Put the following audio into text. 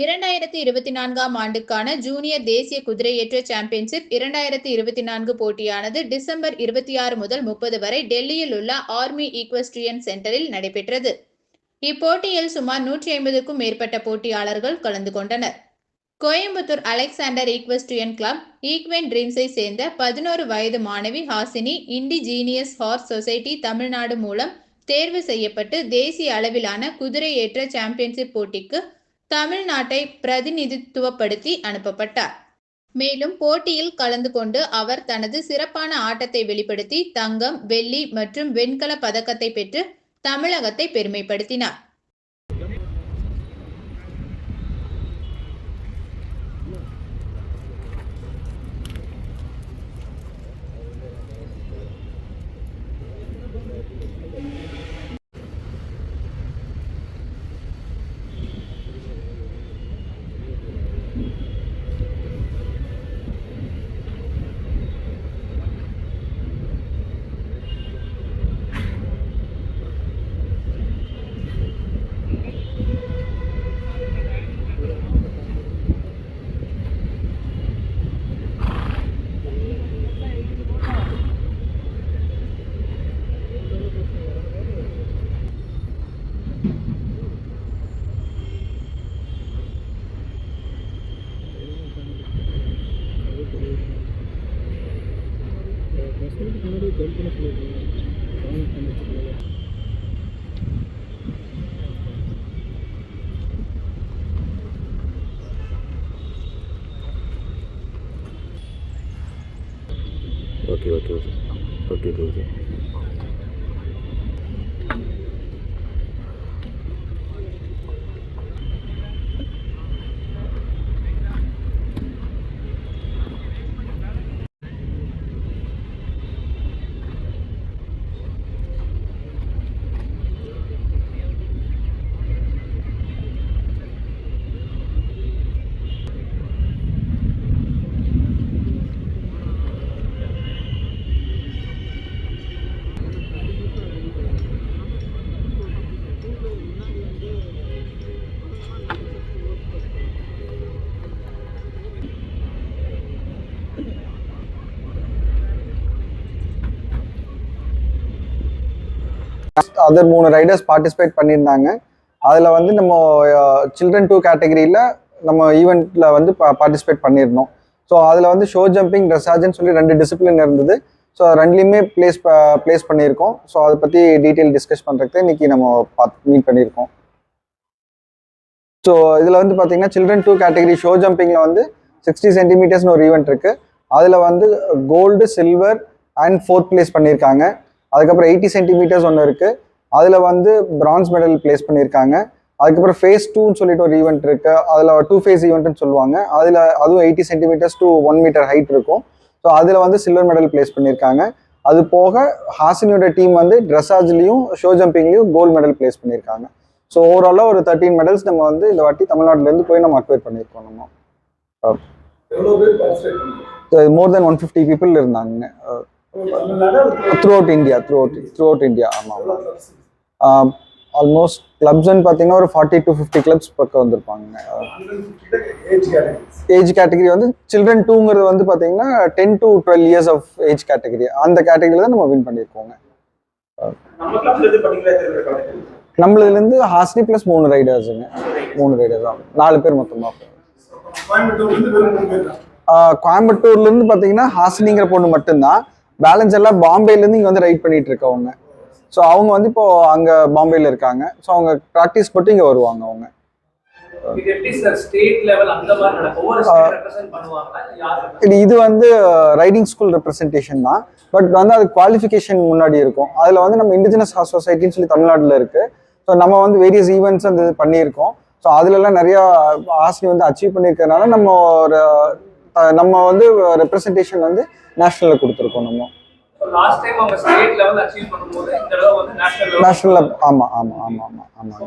இரண்டாயிரத்தி இருபத்தி நான்காம் ஆண்டுக்கான ஜூனியர் தேசிய குதிரையேற்ற சாம்பியன்ஷிப் இரண்டாயிரத்தி இருபத்தி நான்கு போட்டியானது டிசம்பர் இருபத்தி ஆறு முதல் முப்பது வரை டெல்லியில் உள்ள ஆர்மி ஈக்வஸ்ட்ரியன் சென்டரில் நடைபெற்றது. இப்போட்டியில் சுமார் நூற்றி ஐம்பதுக்கும் மேற்பட்ட போட்டியாளர்கள் கலந்து கொண்டனர். கோயம்புத்தூர் அலெக்சாண்டர் ஈக்வஸ்ட்ரியன் கிளப் ஈக்வென் ட்ரீம்ஸை சேர்ந்த பதினோரு வயது மாணவி Hasini indigenous horse society Tamil மூலம் தேர்வு செய்யப்பட்டு தேசிய அளவிலான குதிரையேற்ற சாம்பியன்ஷிப் போட்டிக்கு தமிழ்நாட்டை பிரதிநிதித்துவப்படுத்தி அனுப்பப்பட்டார். மேலும் போட்டியில் கலந்து கொண்டு அவர் தனது சிறப்பான ஆட்டத்தை வெளிப்படுத்தி தங்கம் வெள்ளி மற்றும் வெண்கல பதக்கத்தை பெற்று தமிழகத்தை பெருமைப்படுத்தினார். Okay okay okay okay okay okay other மூணு ரைடர்ஸ் பார்ட்டிசிபேட் பண்ணியிருந்தாங்க. அதில் வந்து நம்ம சில்ட்ரன் டூ கேட்டகரியில் நம்ம ஈவெண்ட்டில் வந்து பார்ட்டிசிபேட் பண்ணியிருந்தோம். ஸோ அதில் வந்து ஷோ ஜம்பிங் ட்ரெஸ்ஸாஜ்னு சொல்லி ரெண்டு டிசிப்ளின் இருந்தது. ஸோ ரெண்டுலேயுமே ப்ளேஸ் ப்ளேஸ் பண்ணியிருக்கோம். ஸோ அதை பற்றி டீட்டெயில் டிஸ்கஸ் பண்ணுறதுக்கு இன்னைக்கு நம்ம பார்த்து மீட் பண்ணியிருக்கோம். ஸோ இதில் வந்து பார்த்தீங்கன்னா சில்ட்ரன் டூ கேட்டகரி ஷோ ஜம்பிங்கில் வந்து சிக்ஸ்டி சென்டிமீட்டர்ஸ்னு ஒரு ஈவெண்ட் இருக்குது அதில் வந்து gold silver and fourth place பண்ணியிருக்காங்க. அதுக்கப்புறம் எயிட்டி சென்டிமீட்டர்ஸ் ஒன்று இருக்குது அதில் வந்து பிரான்ஸ் மெடல் பிளேஸ் பண்ணியிருக்காங்க. அதுக்கப்புறம் ஃபேஸ் டூன்னு சொல்லிட்டு ஒரு ஈவெண்ட் இருக்குது அதில் டூ ஃபேஸ் ஈவெண்ட்னு சொல்லுவாங்க. அதில் அதுவும் eighty centimetres to one metre height இருக்கும். ஸோ அதில் வந்து சில்வர் மெடல் பிளேஸ் பண்ணியிருக்காங்க. அது போக ஹாசினியோட டீம் வந்து ட்ரெஸ்ஸாஜ்லேயும் ஷோ ஜம்பிங்லேயும் கோல்டு மெடல் பிளேஸ் பண்ணியிருக்காங்க. ஸோ ஓவராலாக ஒரு தேர்ட்டீன் மெடல்ஸ் நம்ம வந்து இந்த வாட்டி தமிழ்நாட்டிலேருந்து போய் நம்ம அக்வைர் பண்ணியிருக்கோம் நம்ம. More than one fifty people இருந்தாங்க throughout India throughout throughout India ஆமாம் ஆல்மோஸ்ட் கிளப்ஸ்ன்னு பார்த்தீங்கன்னா ஒரு ஃபார்ட்டி டு ஃபிஃப்டி கிளப்ஸ் பக்கம் வந்திருப்பாங்க. ஏஜ் கேட்டகரி வந்து சில்ட்ரன் டூங்கிறது வந்து பார்த்தீங்கன்னா ten to twelve years of age category அந்த கேட்டகரியில் தான் நம்ம வின் பண்ணியிருக்கோங்க. நம்மளதுலேருந்து ஹாஸ்னி ப்ளஸ் மூணு ரைடர்ஸுங்க மூணு ரைடர்ஸ் தான் நாலு பேர் மொத்தமாக கோயம்புத்தூர்லேருந்து பார்த்தீங்கன்னா ஹாசினிங்கிற பொண்ணு மட்டும்தான். பேலன்ஸ் எல்லாம் பாம்பேலேருந்து இங்கே வந்து ரைட் பண்ணிட்டு இருக்கவங்க. ஸோ அவங்க வந்து இப்போ அங்கே பாம்பேல இருக்காங்க. ஸோ அவங்க ப்ராக்டிஸ் மட்டும் இங்கே வருவாங்க அவங்க. இது வந்து ரைடிங் ஸ்கூல் ரெப்ரசன்டேஷன் தான். பட் வந்து அது குவாலிஃபிகேஷன் முன்னாடி இருக்கும். அதில் வந்து நம்ம இண்டிஜினஸ் ஹார்ஸ் சொசைட்டின்னு சொல்லி தமிழ்நாட்டில் இருக்கு. ஸோ நம்ம வந்து வேரியஸ் ஈவெண்ட்ஸ் அந்த இது பண்ணியிருக்கோம். ஸோ அதுலலாம் நிறையா ஆசை வந்து அச்சீவ் பண்ணியிருக்கறனால நம்ம ஒரு நம்ம வந்து ரெப்ரசன்டேஷன் வந்து நேஷ்னலில் கொடுத்துருக்கோம் நம்ம. லாஸ்ட் டைம் அவங்க ஸ்டேட் லெவல் அச்சீவ் பண்ணும்போது இந்த தடவை வந்து நேஷனல் ஆமாம் ஆமாம் ஆமாம் ஆமாம் ஆமாம்